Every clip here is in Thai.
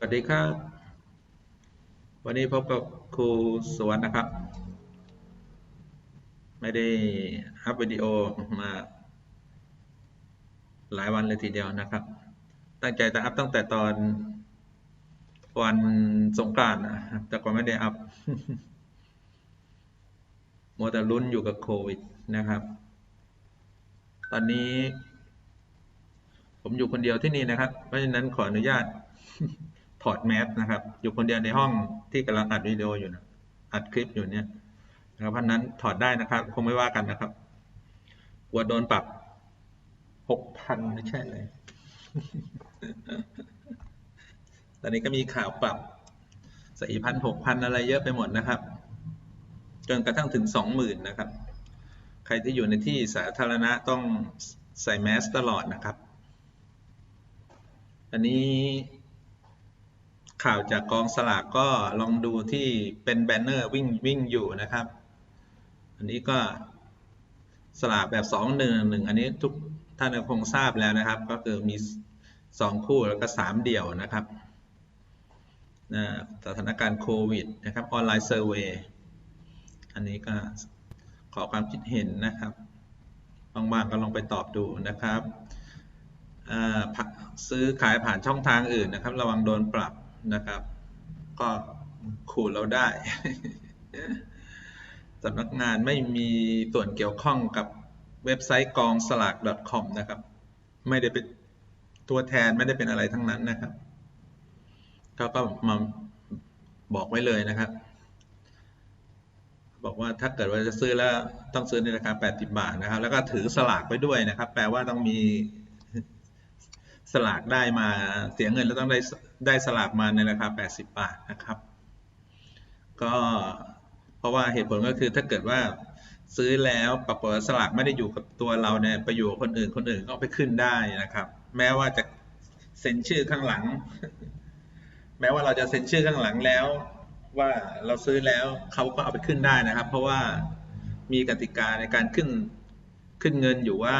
สวัสดีครับ วันนี้พบกับครูสวนนะครับ ไม่ได้อัพวิดีโอมาหลายวันเลยทีเดียวนะครับ ตั้งใจจะอัพตั้งแต่ตอนวันสงกรานต์นะครับแต่ก็ไม่ได้อัพมัวแต่ลุ้นอยู่กับโควิดนะครับ ตอนนี้ ผมอยู่คนเดียวที่นี่นะครับ เพราะฉะนั้นขออนุญาต ถอดแมสนะครับ อยู่คนเดียวในห้องที่กำลังอัดวิดีโออยู่นะอัดคลิปอยู่เนี่ยนะครับเพราะฉะนั้นถอดได้นะครับ คงไม่ว่ากันนะครับกลัวโดนปรับหกพันไม่ใช่เลยตอนนี้ก็มีข่าวปรับสี่พันหกพันอะไรเยอะไปหมดนะครับ จนกระทั่งถึงสองหมื่นนะครับ ใครที่อยู่ในที่สาธารณะต้องใส่แมสตลอดนะครับ อันนี้ ข่าวจากกองสลากก็ลองดูที่เป็นแบนเนอร์วิ่งวิ่งอยู่นะครับ อันนี้ก็สลากแบบสองหนึ่งหนึ่งอันนี้ทุกท่านคงทราบแล้วนะครับ ก็คือมีสองคู่แล้วก็สามเดี่ยวนะครับสถานการณ์โควิดนะครับออนไลน์เซอร์เวยอันนี้ก็ขอความคิดเห็นนะครับบางๆก็ลองไปตอบดูนะครับซื้อขายผ่านช่องทางอื่นนะครับ ระวังโดนปรับ นะครับ ก็ขู่เราได้สำนักงานไม่มีส่วนเกี่ยวข้องกับเว็บไซต์กองสลาก .com นะครับ ไม่ได้เป็นตัวแทนไม่ได้เป็นอะไรทั้งนั้นนะครับเขาก็มาบอกไว้เลยนะครับ บอกว่าถ้าเกิดว่าจะซื้อแล้วต้องซื้อในราคา 80 บาทนะครับ แล้วก็ถือสลากไว้ด้วยนะครับ แปลว่าต้องมี สลากได้มาเสียเงินแล้วต้องได้ได้สลากมาในราคา 80 บาทนะครับ ก็เพราะว่าเหตุผลก็คือถ้าเกิดว่าซื้อแล้วปรากฏสลากไม่ได้อยู่กับตัวเราเนี่ยไปอยู่คนอื่นคนอื่นก็ไปขึ้นได้นะครับ แม้ว่าจะเซ็นชื่อข้างหลัง แม้ว่าเราจะเซ็นชื่อข้างหลังแล้ว ว่าเราซื้อแล้วเขาก็เอาไปขึ้นได้นะครับ เพราะว่ามีกติกาในการขึ้นขึ้นเงินอยู่ว่า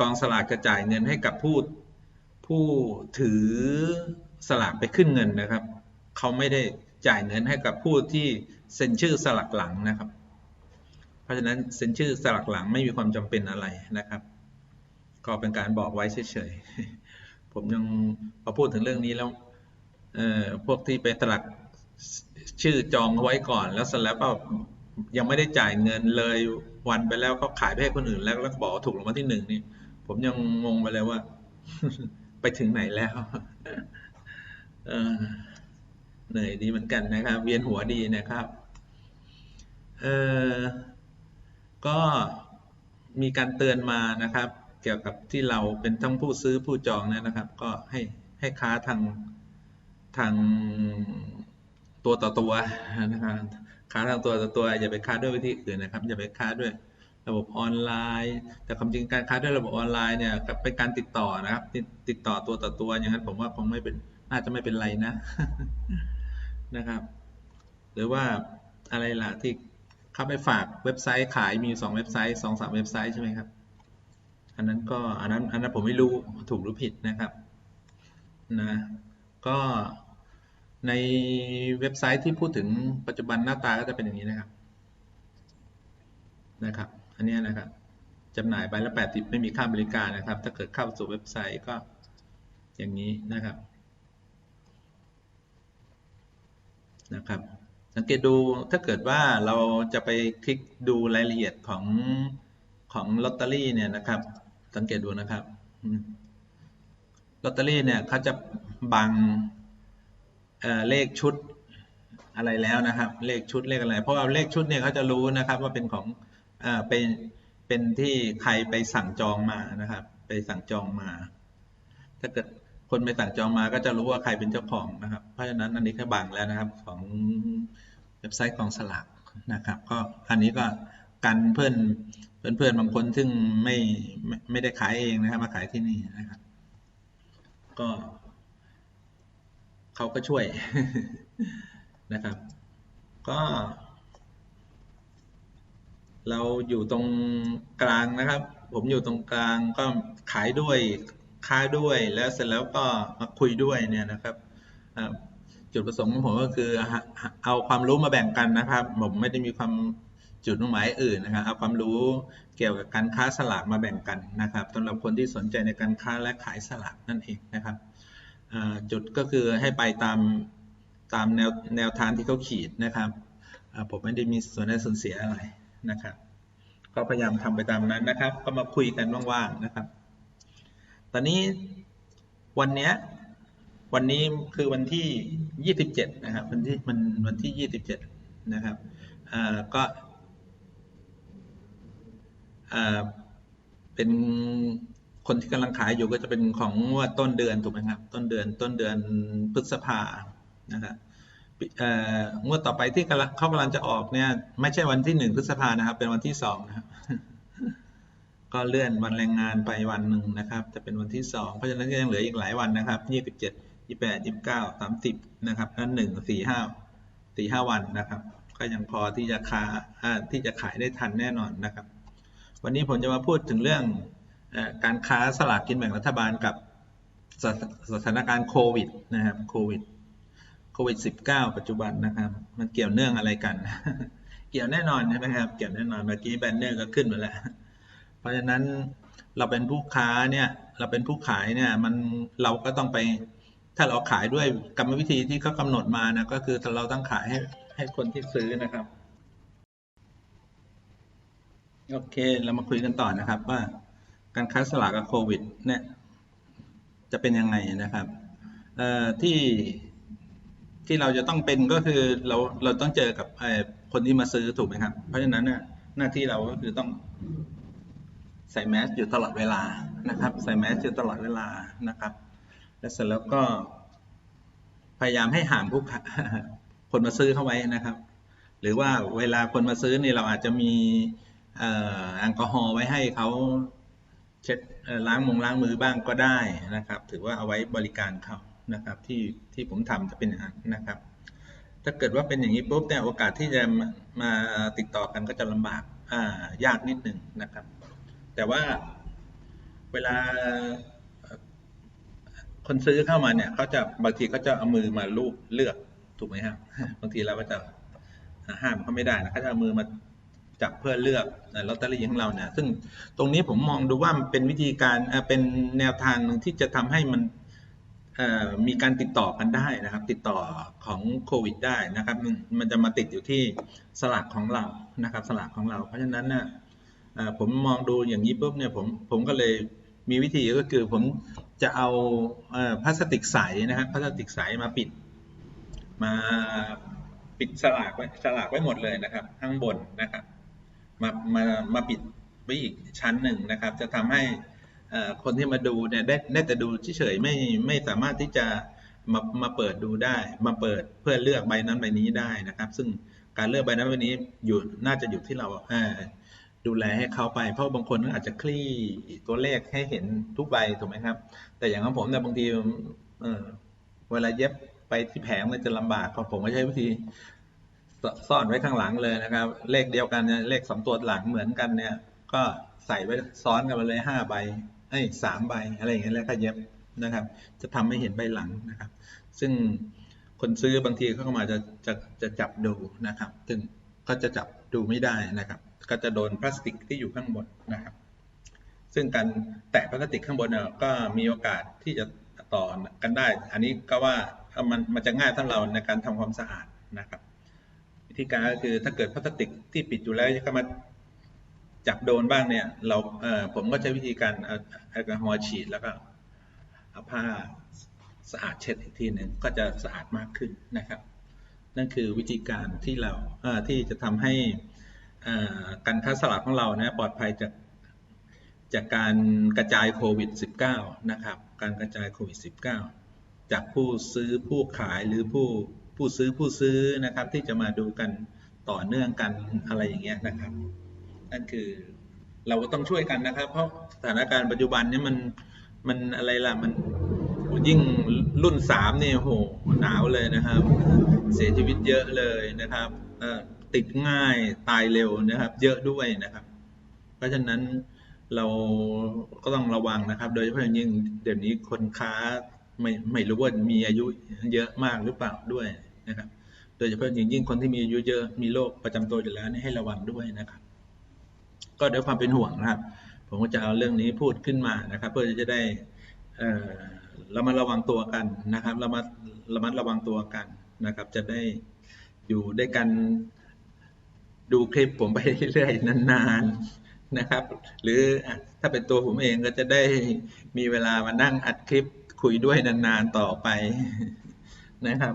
กองสลากจะจ่ายเงินให้กับผู้ ผู้ถือสลากไปขึ้นเงินนะครับ เขาไม่ได้จ่ายเงินให้กับผู้ที่เซ็นชื่อสลักหลังนะครับ เพราะฉะนั้นเซ็นชื่อสลักหลังไม่มีความจำเป็นอะไรนะครับ ก็เป็นการบอกไว้เฉยๆ ผมยังพอพูดถึงเรื่องนี้แล้วพวกที่ไปสลักชื่อจองเอาไว้ก่อน แล้วเสร็จแล้วก็ยังไม่ได้จ่ายเงินเลยวันไปแล้วเขาขายไปให้คนอื่นแล้วแล้วบอกถูกรางวัลที่หนึ่งนี่ผมยังงงไปเลยว่า ไปถึงไหนแล้วเหนื่อยดีเหมือนกันนะครับ เวียนหัวดีนะครับเออก็มีการเตือนมานะครับ เกี่ยวกับที่เราเป็นทั้งผู้ซื้อผู้จองเนี่ยนะครับ ก็ให้ให้ค้าทางทางตัวต่อตัวนะครับค้าทางตัวต่อตัวอย่าไปค้าด้วยวิธีอื่นนะครับอย่าไปค้าด้วย ระบบออนไลน์ แต่ความจริงการค้าด้วยระบบออนไลน์เนี่ยเป็นการติดต่อนะครับติดต่อตัวต่อตัวอย่างนั้นผมว่าคงไม่เป็นน่าจะไม่เป็นไรนะนะครับ หรือว่าอะไรล่ะที่เข้าไปฝากเว็บไซต์ขายมีสองเว็บไซต์สองสามเว็บไซต์ใช่ไหมครับอันนั้นก็อันนั้นอันนั้นผมไม่รู้ถูกหรือผิดนะครับนะก็ในเว็บไซต์ที่พูดถึงปัจจุบันหน้าตาก็จะเป็นอย่างนี้นะครับนะครับ อันนี้นะครับจำหน่ายใบละแปดสิบไม่มีค่าบริการนะครับ ถ้าเกิดเข้าสู่เว็บไซต์ก็อย่างนี้นะครับนะครับ สังเกตดูถ้าเกิดว่าเราจะไปคลิกดูรายละเอียดของของลอตเตอรี่เนี่ยนะครับ สังเกตดูนะครับลอตเตอรี่เนี่ยเขาจะบังเเลขชุดอะไรแล้วนะครับ เลขชุดเลขอะไร เพราะว่าเลขชุดเนี่ยเขาจะรู้นะครับว่าเป็นของ เป็นเป็นที่ใครไปสั่งจองมานะครับ ไปสั่งจองมา ถ้าเกิดคนไปสั่งจองมาก็จะรู้ว่าใครเป็นเจ้าของนะครับ เพราะฉะนั้นอันนี้ก็บังแล้วนะครับของเว็บไซต์กองสลากนะครับ ก็อันนี้ก็กันเพื่อนเพื่อนเพื่อนบางคนซึ่งไม่ไม่ได้ขายเองนะครับ มาขายที่นี่นะครับ ก็เขาก็ช่วยนะครับ ก็ เราอยู่ตรงกลางนะครับ ผมอยู่ตรงกลางก็ขายด้วยค้าด้วยแล้วเสร็จแล้วก็มาคุยด้วยเนี่ยนะครับจุดประสงค์ของผมก็คือเอาความรู้มาแบ่งกันนะครับ ผมไม่ได้มีความจุดมุ่งหมายอื่นนะครับเอาความรู้เกี่ยวกับการค้าสลากมาแบ่งกันนะครับสำหรับคนที่สนใจในการค้าและขายสลากนั่นเองนะครับจุดก็คือให้ไปตามตามแนวแนวทางที่เขาขีดนะครับผมไม่ได้มีส่วนได้ส่วนเสียอะไร นะครับ ก็พยายามทำไปตามนั้นนะครับ ก็มาคุยกันว่างๆนะครับ ตอนนี้วันเนี้ยวันนี้คือวันที่ 27 นะครับ วันที่มันวันที่ 27 นะครับอ่าก็อ่าเป็นคนที่กำลังขายอยู่ก็จะเป็นของงวดต้นเดือนถูกไหมครับ ต้นเดือนต้นเดือนพฤษภานะครับ งวดต่อไปที่กำลังเขากำลังจะออกเนี่ย ไม่ใช่วันที่หนึ่งพฤษภานะครับ เป็นวันที่สองนะครับ ก็เลื่อนวันแรงงานไปวันหนึ่งนะครับ จะเป็นวันที่สองเพราะฉะนั้นก็ยังเหลืออีกหลายวันนะครับยี่สิบเจ็ดยี่แปดยี่เก้าสามสิบนะครับนั่นหนึ่งสี่ห้าสี่ห้าวันนะครับ ก็ยังพอที่จะค้าที่จะขายได้ทันแน่นอนนะครับ วันนี้ผมจะมาพูดถึงเรื่องการค้าสลากกินแบ่งรัฐบาลกับสถสถานการณ์โควิดนะครับโควิด โควิด -19 ปัจจุบันนะครับ มันเกี่ยวเนื่องอะไรกัน เกี่ยวแน่นอนใช่ไหมครับ เกี่ยวแน่นอนเมื่อกี้แบนเนอร์ก็ขึ้นมาแล้ว เพราะฉะนั้นเราเป็นผู้ค้าเนี่ยเราเป็นผู้ขายเนี่ยมันเราก็ต้องไปถ้าเราขายด้วยกรรมวิธีที่เขากำหนดมานะก็คือเราต้องขายให้ให้คนที่ซื้อนะครับโอเคเรามาคุยกันต่อนะครับ ว่าการค้าสลากกับโควิดเนี่ยจะเป็นยังไงนะครับเอ่อที่ ที่เราจะต้องเป็นก็คือเราเราต้องเจอกับคนที่มาซื้อถูกไหมครับ เพราะฉะนั้นเนี่ยหน้าที่เราก็คือต้องใส่แมสอยู่ตลอดเวลานะครับ ใส่แมสอยู่ตลอดเวลานะครับ และเสร็จแล้วก็พยายามให้ห่างผู้คนมาซื้อเข้าไว้นะครับ หรือว่าเวลาคนมาซื้อนี่เราอาจจะมีแอลกอฮอล์ไว้ให้เขาเช็ดล้างมงล้างมือบ้างก็ได้นะครับ ถือว่าเอาไว้บริการเขา นะครับที่ที่ผมทำจะเป็นอย่างนั้นนะครับ ถ้าเกิดว่าเป็นอย่างนี้ปุ๊บเนี่ยโอกาสที่จะมามาติดต่อกันก็จะลำบากอ่ายากนิดหนึ่งนะครับ แต่ว่าเวลาคนซื้อเข้ามาเนี่ยเขาจะบางทีเขาจะเอามือมาลูบเลือกถูกไหมครับบางทีเราก็จะห้ามเขาไม่ได้นะเขาจะเอามือมาจับเพื่อเลือกลอตเตอรี่ของเราเนี่ย ซึ่งตรงนี้ผมมองดูว่ามันเป็นวิธีการเป็นแนวทางหนึ่งที่จะทำให้มัน มีการติดต่อกันได้นะครับ ติดต่อของโควิดได้นะครับมันจะมาติดอยู่ที่สลากของเรานะครับ สลากของเรา เพราะฉะนั้นเนี่ยผมมองดูอย่างนี้ปุ๊บเนี่ยผมผมก็เลยมีวิธีก็คือผมจะเอาเออพลาสติกใสนะครับพลาสติกใสมาปิด มาปิดสลากไว้สลากไว้หมดเลยนะครับ ข้างบนนะครับ มามามาปิดไว้อีกชั้นหนึ่งนะครับ จะทำให้ คนที่มาดูเนี่ยได้ได้แต่ดูเฉยๆไม่ไม่สามารถที่จะมามาเปิดดูได้ มาเปิดเพื่อเลือกใบนั้นใบนี้ได้นะครับ ซึ่งการเลือกใบนั้นใบนี้อยู่น่าจะอยู่ที่เราดูแลให้เขาไป เพราะบางคนอาจจะคลี่ตัวเลขให้เห็นทุกใบถูกไหมครับ แต่อย่างของผมเนี่ยบางทีเออเวลาเย็บไปที่แผงมันจะลำบากของผมก็ใช้วิธีซ่อนไว้ข้างหลังเลยนะครับ เลขเดียวกันเนี่ยเลขสองตัวหลังเหมือนกันเนี่ย ก็ใส่ไว้ซ้อนกันมาเลยห้าใบ เอ้สามใบอะไรอย่างเงี้ยแล้วก็เย็บนะครับ จะทำให้เห็นใบหลังนะครับ ซึ่งคนซื้อบางทีเขาก็มาจะจะจะจับดูนะครับ ซึ่งก็จะจับดูไม่ได้นะครับ ก็จะโดนพลาสติกที่อยู่ข้างบนนะครับ ซึ่งการแตะพลาสติกข้างบนเนี่ยก็มีโอกาสที่จะต่อกันได้ อันนี้ก็ว่ามันมันจะง่ายถ้าเราในการทำความสะอาดนะครับ วิธีการก็คือถ้าเกิดพลาสติกที่ปิดอยู่แล้วก็มา จับโดนบ้างเนี่ย เราเออผมก็ใช้วิธีการเอาแอลกอฮอล์ฉีดแล้วก็เอาผ้าสะอาดเช็ดอีกทีหนึ่งก็จะสะอาดมากขึ้นนะครับ นั่นคือวิธีการที่เราเอ่อที่จะทำให้อ่อการค้าสลากของเรานะปลอดภัยจากจากการกระจายโควิด -19 นะครับ การกระจายโควิด -19 จากผู้ซื้อผู้ขายหรือผู้ผู้ซื้อผู้ซื้อนะครับ ที่จะมาดูกันต่อเนื่องกันอะไรอย่างเงี้ยนะครับ นั่นคือ เราก็ต้องช่วยกันนะครับ เพราะสถานการณ์ปัจจุบันนี้มันมันอะไรล่ะมันยิ่งรุ่นสามเนี่ยโหหนาวเลยนะครับ เสียชีวิตเยอะเลยนะครับติดง่ายตายเร็วนะครับ เยอะด้วยนะครับ เพราะฉะนั้นเราก็ต้องระวังนะครับ โดยเฉพาะอย่างยิ่งเดี๋ยวนี้คนค้าไม่ไม่รู้ว่ามีอายุเยอะมากหรือเปล่าด้วยนะครับ โดยเฉพาะอย่างยิ่งคนที่มีอายุเยอะมีโรคประจำตัวอยู่แล้วนี่ให้ระวังด้วยนะครับ ก็ด้วยความเป็นห่วงนะครับ ผมก็จะเอาเรื่องนี้พูดขึ้นมานะครับ เพื่อจะได้เรามาระวังตัวกันนะครับเรามาระมัดระวังตัวกันนะครับ จะได้อยู่ด้วยกันดูคลิปผมไปเรื่อยๆนานๆนะครับ หรือถ้าเป็นตัวผมเองก็จะได้มีเวลามานั่งอัดคลิปคุยด้วยนานๆต่อไปนะครับ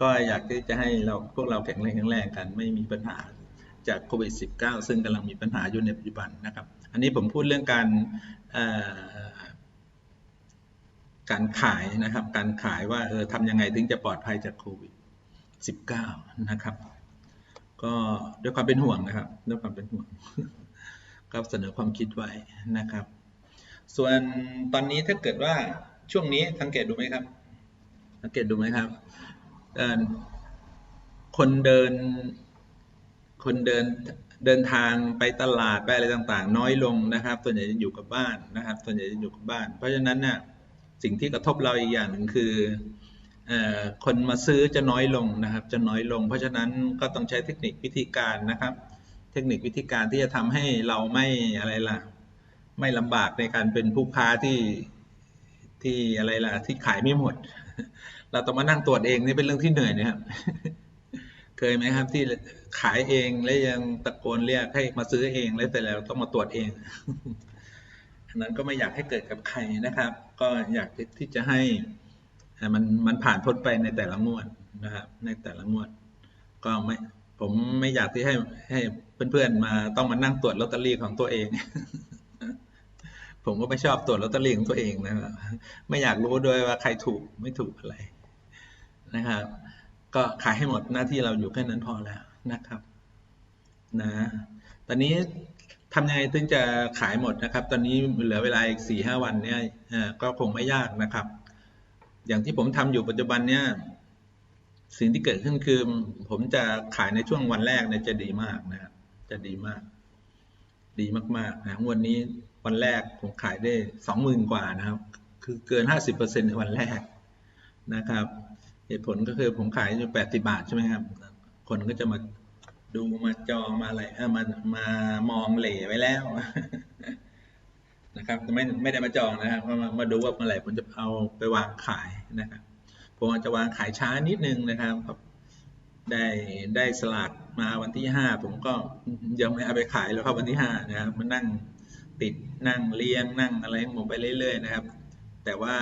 ก็อยากที่จะให้เราพวกเราแข็งแรงแข็งแรงกันไม่มีปัญหา จากโควิด -19 ซึ่งกำลังมีปัญหาอยู่ในปัจจุบันนะครับ อันนี้ผมพูดเรื่องการการขายนะครับ การขายว่าเออทำยังไงถึงจะปลอดภัยจากโควิด -19 นะครับ ก็ด้วยความเป็นห่วงนะครับ ด้วยความเป็นห่วง ก็เสนอความคิดไว้นะครับ ส่วนตอนนี้ถ้าเกิดว่าช่วงนี้สังเกตดูไหมครับ สังเกตดูไหมครับคนเดิน คนเดินเดินทางไปตลาดไปอะไรต่างๆ น้อยลงนะครับ ส่วนใหญ่จะอยู่กับบ้านนะครับ ส่วนใหญ่จะอยู่กับบ้าน เพราะฉะนั้นเนี่ยสิ่งที่กระทบเราอีกอย่างหนึ่งคือคนมาซื้อจะน้อยลงนะครับ จะน้อยลง เพราะฉะนั้นก็ต้องใช้เทคนิควิธีการนะครับ เทคนิควิธีการที่จะทำให้เราไม่อะไรล่ะ ไม่ลำบากในการเป็นผู้ค้าที่ที่อะไรล่ะ ที่ขายไม่หมด เราต้องมานั่งตรวจเองนี่เป็นเรื่องที่เหนื่อยนะครับ เคยไหมครับที่ขายเองแล้วยังตะโกนเรียกให้มาซื้อเองแล้วแต่แล้วต้องมาตรวจเองอันนั้นก็ไม่อยากให้เกิดกับใครนะครับ ก็อยากที่จะให้มันมันผ่านพ้นไปในแต่ละงวดนะครับ ในแต่ละงวด ก็ไม่ผมไม่อยากที่ให้ให้เพื่อนๆมาต้องมานั่งตรวจลอตเตอรี่ของตัวเอง ผมก็ไม่ชอบตรวจลอตเตอรี่ของตัวเองนะครับไม่อยากรู้ด้วยว่าใครถูกไม่ถูกอะไรนะครับ ก็ขายให้หมดหน้าที่เราอยู่แค่นั้นพอแล้วนะครับนะตอนนี้ทำยังไงถึงจะขายหมดนะครับ ตอนนี้เหลือเวลาอีกสี่ห้าวันเนี่ยก็คงไม่ยากนะครับ อย่างที่ผมทำอยู่ปัจจุบันเนี่ยสิ่งที่เกิดขึ้นคือ ผมจะขายในช่วงวันแรกเนี่ยจะดีมากนะครับจะดีมาก ดีมากๆนะวันนี้วันแรกผมขายได้สองหมื่นกว่านะครับ คือเกินห้าสิบเปอร์เซ็นในวันแรกนะครับ เหตุผลก็คือผมขายอยู่แปดสิบาทใช่ไหมครับ คนก็จะมาดูมาจองมาอะไรมามามองเหล่ไว้แล้วนะครับไม่ไม่ได้มาจองนะครับมามาดูว่าเมื่อไหร่ผมจะเอาไปวางขายนะครับผมจะวางขายช้านิดนึงนะครับได้ได้สลากมาวันที่ห้าผมก็ยังไม่เอาไปขายแล้วครับวันที่ห้านะครับมานั่งติดนั่งเรียงนั่งอะไรผมไปเรื่อยๆนะครับ แต่ว่า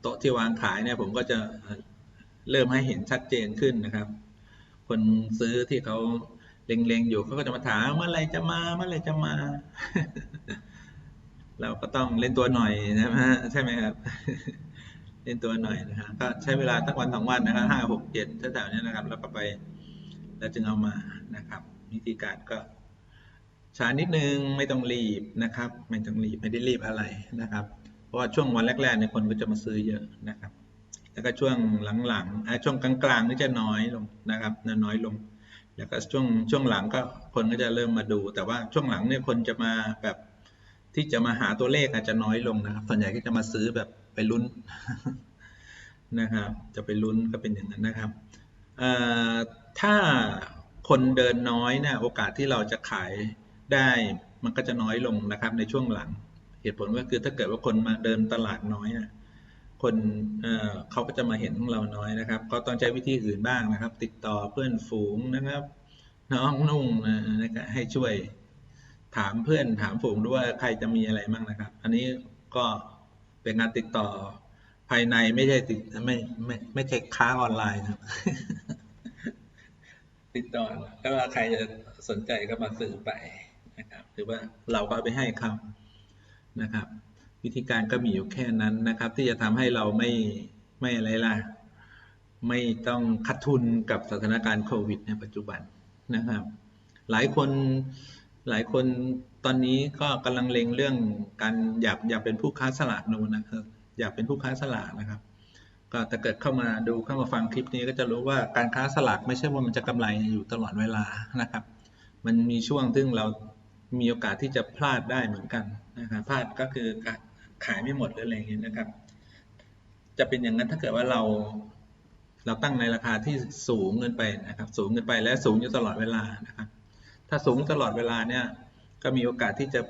โต๊ะที่วางขายเนี่ยผมก็จะ เริ่มให้เห็นชัดเจนขึ้นนะครับ คนซื้อที่เขาเล็งๆอยู่เขาก็จะมาถามเมื่อไรจะมาเมื่อไรจะมา เราก็ต้องเล่นตัวหน่อยนะฮะใช่ไหมครับ เล่นตัวหน่อยนะฮะก็ใช้เวลาตั้งวันสองวันนะครับห้าหกเจ็ดแถวๆนี้นะครับ แล้วก็ไป แล้วจึงเอามานะครับวิธีการก็ช้านิดนึงไม่ต้องรีบนะครับ ไม่ต้องรีบไม่ได้รีบอะไรนะครับ เพราะว่าช่วงวันแรกๆเนี่ยคนก็จะมาซื้อเยอะนะครับ แล้วก็ช่วงหลังๆช่วงกลางๆนี่จะน้อยลงนะครับน้อยลง แล้วก็ช่วงช่วงหลังก็คนก็จะเริ่มมาดู แต่ว่าช่วงหลังเนี่ยคนจะมาแบบที่จะมาหาตัวเลขอาจจะน้อยลงนะครับ ส่วนใหญ่ก็จะมาซื้อแบบไปลุ้นนะครับ จะไปลุ้นก็เป็นอย่างนั้นนะครับถ้าคนเดินน้อยเนี่ยโอกาสที่เราจะขายได้มันก็จะน้อยลงนะครับในช่วงหลัง เหตุผลก็คือถ้าเกิดว่าคนมาเดินตลาดน้อยนะ คนเเขาก็จะมาเห็นของเราน้อยนะครับ ก็ต้องใช้วิธีอื่นบ้างนะครับ ติดต่อเพื่อนฝูงนะครับ น้องนุ่งนะครับให้ช่วยถามเพื่อนถามฝูงด้วยว่าใครจะมีอะไรบ้างนะครับ อันนี้ก็เป็นงานติดต่อภายในไม่ใช่ติดไม่ไม่ไม่ใช่ค้าออนไลน์ครับ ติดต่อก็ว่าใครจะสนใจก็มาซื้อไปนะครับหรือว่าเราก็ไปให้เขานะครับ วิธีการก็มีอยู่แค่นั้นนะครับ ที่จะทำให้เราไม่ไม่อะไรล่ะ ไม่ต้องคัดทุนกับสถานการณ์โควิด ในปัจจุบันนะครับ หลายคนหลายคนตอนนี้ก็กำลังเล็งเรื่องการอยากอยากเป็นผู้ค้าสลากนูนะครับ อยากเป็นผู้ค้าสลากนะครับ ก็ถ้าเกิดเข้ามาดูเข้ามาฟังคลิปนี้ก็จะรู้ว่าการค้าสลากไม่ใช่ว่ามันจะกำไรอยู่ตลอดเวลานะครับ มันมีช่วงซึ่งเรามีโอกาสที่จะพลาดได้เหมือนกันนะครับพลาดก็คือการ ขายไม่หมดหรืออะไรอย่างเงี้ยนะครับ จะเป็นอย่างนั้นถ้าเกิดว่าเราเราตั้งในราคาที่สูงเกินไปนะครับ สูงเกินไปและสูงอยู่ตลอดเวลานะครับ ถ้าสูงตลอดเวลาเนี่ย ก็มีโอกาสที่จะ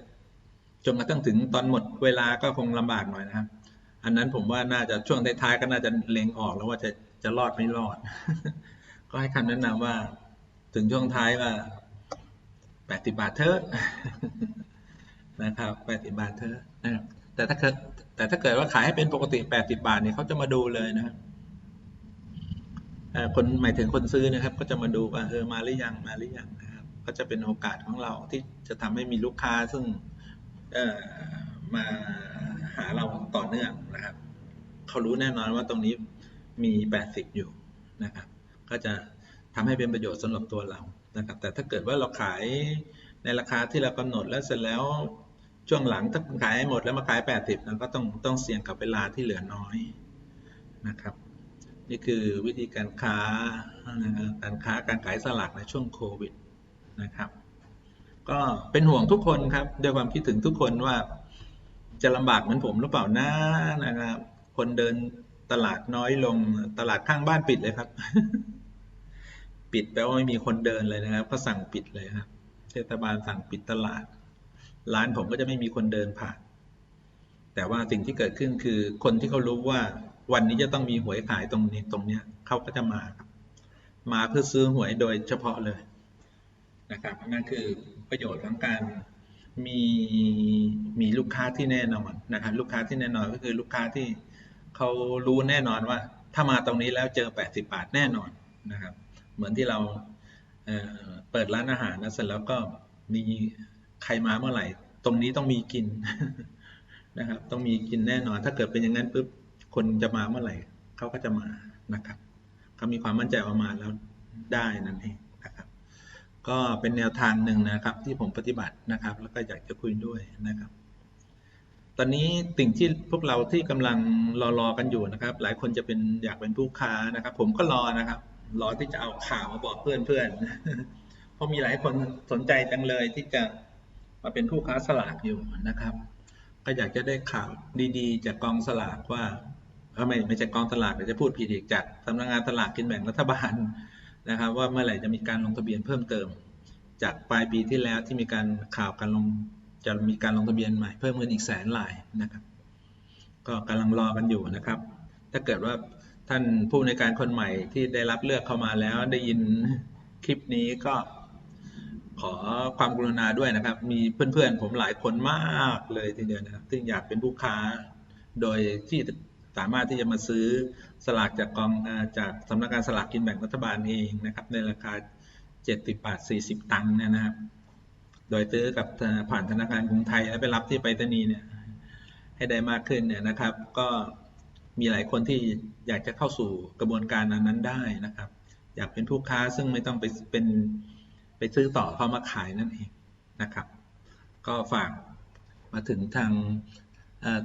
จนกระทั่งถึงตอนหมดเวลาก็คงลำบากหน่อยนะครับ อันนั้นผมว่าน่าจะช่วงท้ายๆก็น่าจะเล็งออกแล้วว่าจะจะรอดไม่รอด ก็ให้คำแนะนำว่าถึงช่วงท้ายว่าแปดสิบาทเถอะนะครับแปดสิบาทเถอะนะครับ แต่ถ้าเกิดแต่ถ้าเกิดว่าขายให้เป็นปกติแปดสิบาทเนี่ยเขาจะมาดูเลยนะครับคนหมายถึงคนซื้อนะครับ ก็จะมาดูว่าเออมาหรือยังมาหรือยังนะครับ ก็จะเป็นโอกาสของเราที่จะทำให้มีลูกค้าซึ่งมาหาเราต่อเนื่องนะครับเขารู้แน่นอนว่าตรงนี้มีแปดสิบอยู่นะครับ ก็จะทำให้เป็นประโยชน์สำหรับตัวเรานะครับ แต่ถ้าเกิดว่าเราขายในราคาที่เรากำหนดแล้วเสร็จแล้ว ช่วงหลังถ้าขายหมดแล้วมาขายแปดสิบก็ต้องต้องเสี่ยงกับเวลาที่เหลือน้อยนะครับ นี่คือวิธีการค้าการค้าการขายสลากในช่วงโควิดนะครับก็เป็นห่วงทุกคนครับด้วยความคิดถึงทุกคนว่าจะลำบากเหมือนผมหรือเปล่านะนะครับ คนเดินตลาดน้อยลงตลาดข้างบ้านปิดเลยครับ ปิดแปลว่าไม่มีคนเดินเลยนะครับ ก็สั่งปิดเลยครับ เทศบาลสั่งปิดตลาด ร้านผมก็จะไม่มีคนเดินผ่าน แต่ว่าสิ่งที่เกิดขึ้นคือคนที่เขารู้ว่าวันนี้จะต้องมีหวยขายตรงนี้ตรงเนี้ยเขาก็จะมาครับ มาเพื่อซื้อหวยโดยเฉพาะเลยนะครับนั่นคือประโยชน์ของการมีมีลูกค้าที่แน่นอนนะครับ ลูกค้าที่แน่นอนก็คือลูกค้าที่เขารู้แน่นอนว่า ถ้ามาตรงนี้แล้วเจอ 80 บาทแน่นอนนะครับ เหมือนที่เราเเปิดร้านอาหารนะเสร็จแล้วก็มี ใครมาเมื่อไหร่ ตรงนี้ต้องมีกินนะครับ ต้องมีกินแน่นอน ถ้าเกิดเป็นอย่างนั้นปุ๊บคนจะมาเมื่อไหร่เขาก็จะมานะครับเขามีความมั่นใจว่ามาแล้วได้นั่นเองนะครับ ก็เป็นแนวทางหนึ่งนะครับ ที่ผมปฏิบัตินะครับ แล้วก็อยากจะคุยด้วยนะครับตอนนี้สิ่งที่พวกเราที่กำลังรอรอกันอยู่นะครับ หลายคนจะเป็นอยากเป็นผู้ค้านะครับ ผมก็รอนะครับ รอที่จะเอาข่าวมาบอกเพื่อนเพื่อนเพราะมีหลายคนสนใจจังเลยที่จะ มาเป็นผู้ค้าสลากอยู่นะครับ ก็อยากจะได้ข่าวดีๆ จากกองสลากว่าไม่ไม่ใช่กองสลากแต่จะพูดผิดอีกจากสำนักงานสลากกินแบ่งรัฐบาลนะครับ ว่าเมื่อไหร่จะมีการลงทะเบียนเพิ่มเติม จากปลายปีที่แล้วที่มีการข่าวการลงจะมีการลงทะเบียนใหม่เพิ่มเงินอีกแสนลายนะครับ ก็กำลังรอกันอยู่นะครับ ถ้าเกิดว่าท่านผู้ในการคนใหม่ที่ได้รับเลือกเข้ามาแล้วได้ยินคลิปนี้ก็ ขอความกรุณาด้วยนะครับ มีเพื่อนๆ ผมหลายคนมากเลยทีเดียวนะครับที่อยากเป็นผู้ค้า โดยที่สามารถที่จะมาซื้อสลากจากกองจากสำนักงานสลากกินแบ่งรัฐบาลเองนะครับ ในราคา 70 บาท 40 ตังค์นะครับ โดยซื้อกับผ่านธนาคารกรุงไทยแล้วไปรับที่ไปรษณีย์เนี่ยให้ได้มากขึ้นเนี่ยนะครับ ก็มีหลายคนที่อยากจะเข้าสู่กระบวนการนั้นได้นะครับ อยากเป็นผู้ค้าซึ่งไม่ต้องไปเป็น ไปซื้อต่อเขามาขายนั่นเองนะครับ ก็ฝากมาถึงทาง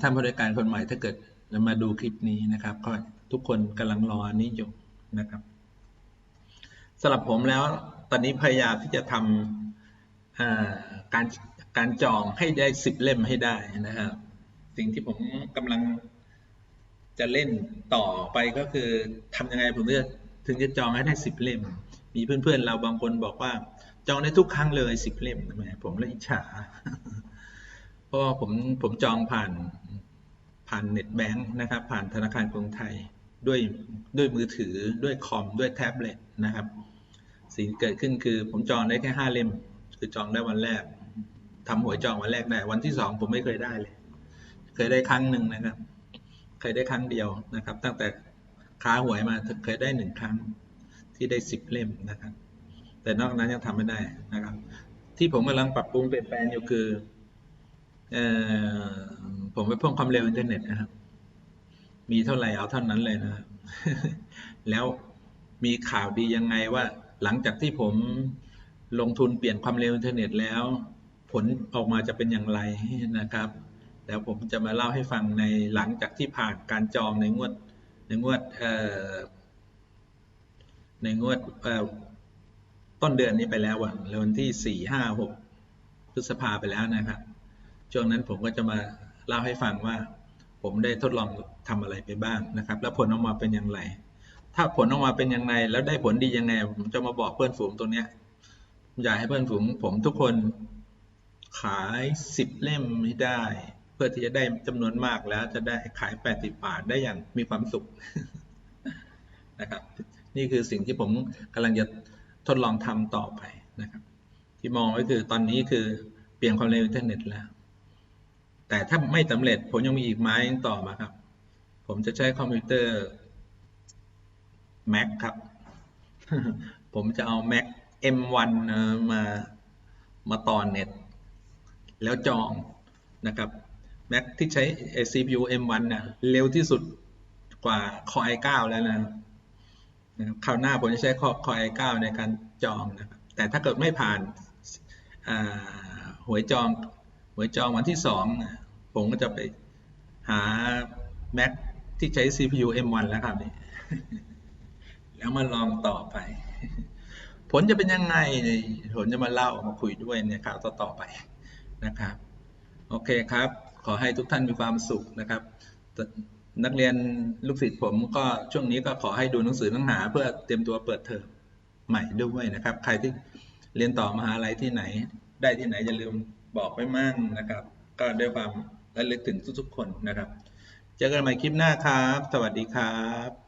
ท่านผู้บริการคนใหม่ถ้าเกิดมาดูคลิปนี้นะครับก็ทุกคนกำลังรออันนี้อยู่นะครับสำหรับผมแล้วตอนนี้พยายามที่จะทำการการจองให้ได้สิบเล่มให้ได้นะครับ สิ่งที่ผมกำลังจะเล่นต่อไปก็คือทำยังไงผมจะถึงจะจองให้ได้สิบเล่ม มีเพื่อนๆ เราบางคนบอกว่า จองได้ทุกครั้งเลยสิบเล่มทำไมผมเลยอิจฉาเพราะผมผมจองผ่านผ่านเน็ตแบงค์นะครับ ผ่านธนาคารกรุงไทยด้วยด้วยมือถือด้วยคอมด้วยแท็บเล็ตนะครับ สิ่งเกิดขึ้นคือผมจองได้แค่ห้าเล่ม คือจองได้วันแรกทำหวยจองวันแรกได้วันที่สองผมไม่เคยได้เลย เคยได้ครั้งหนึ่งนะครับ เคยได้ครั้งเดียวนะครับ ตั้งแต่ค้าหวยมาเคยได้หนึ่งครั้ง ที่ได้สิบเล่มนะครับ แต่นอกนั้นยังทำไม่ได้นะครับ ที่ผมกำลังปรับปรุงเปลี่ยนแปลงอยู่คือเออผมไปเพิ่มความเร็วอินเทอร์เน็ตนะครับ มีเท่าไหร่เอาเท่านั้นเลยนะครับแล้วมีข่าวดียังไงว่าหลังจากที่ผมลงทุนเปลี่ยนความเร็วอินเทอร์เน็ตแล้ว ผลออกมาจะเป็นอย่างไรนะครับแล้วผมจะมาเล่าให้ฟังในหลังจากที่ผ่านการจองในงวดในงวด ในงวดต้นเดือนนี้ไปแล้ววันวันที่สี่ห้าหกพฤษภาไปแล้วนะครับ ช่วงนั้นผมก็จะมาเล่าให้ฟังว่า ผมได้ทดลองทำอะไรไปบ้างนะครับ แล้วผลออกมาเป็นอย่างไร ถ้าผลออกมาเป็นอยังไงแล้วได้ผลดียังไง ผมจะมาบอกเพื่อนฝูงตัวเนี้ยอยากให้เพื่อนฝูงผมทุกคนขายสิบเล่มให้ได้ เพื่อที่จะได้จำนวนมากแล้วจะได้ขายแปดสิบบาทได้อย่างมีความสุขนะครับ นี่คือสิ่งที่ผมกำลังจะทดลองทำต่อไปนะครับ ที่มองไว้คือตอนนี้คือเปลี่ยนความเร็วอินเทอร์เน็ตแล้ว แต่ถ้าไม่สำเร็จผมยังมีอีกไม้ยังต่อมาครับ ผมจะใช้คอมพิวเตอร์ Mac ครับ ผมจะเอา Mac M1 มามาต่อเน็ต แล้วจองนะครับ Mac ที่ใช้ CPU M1 นี่ยเร็วที่สุดกว่า Core i9 แล้วนะ นะครับคราวหน้าผมจะใช้ Core i9 ในการจองนะครับแต่ถ้าเกิดไม่ผ่านหวยจองหวยจองวันที่สองผมก็จะไปหา Mac ที่ใช้ CPU M1 แล้วครับนี่แล้วมาลองต่อไป ผลจะเป็นยังไงผมจะมาเล่ามาคุยด้วยในข่าวต่อๆไปนะครับ โอเคครับ ขอให้ทุกท่านมีความสุขนะครับ นักเรียนลูกศิษย์ผมก็ช่วงนี้ก็ขอให้ดูหนังสือหนังหา เพื่อเตรียมตัวเปิดเทอมใหม่ด้วยนะครับ ใครที่เรียนต่อมหาลัยที่ไหน ได้ที่ไหนอย่าลืมบอกไว้มั่งนะครับ ก็ด้วยความระลึกถึงทุกๆคนนะครับ เจอกันใหม่คลิปหน้าครับ สวัสดีครับ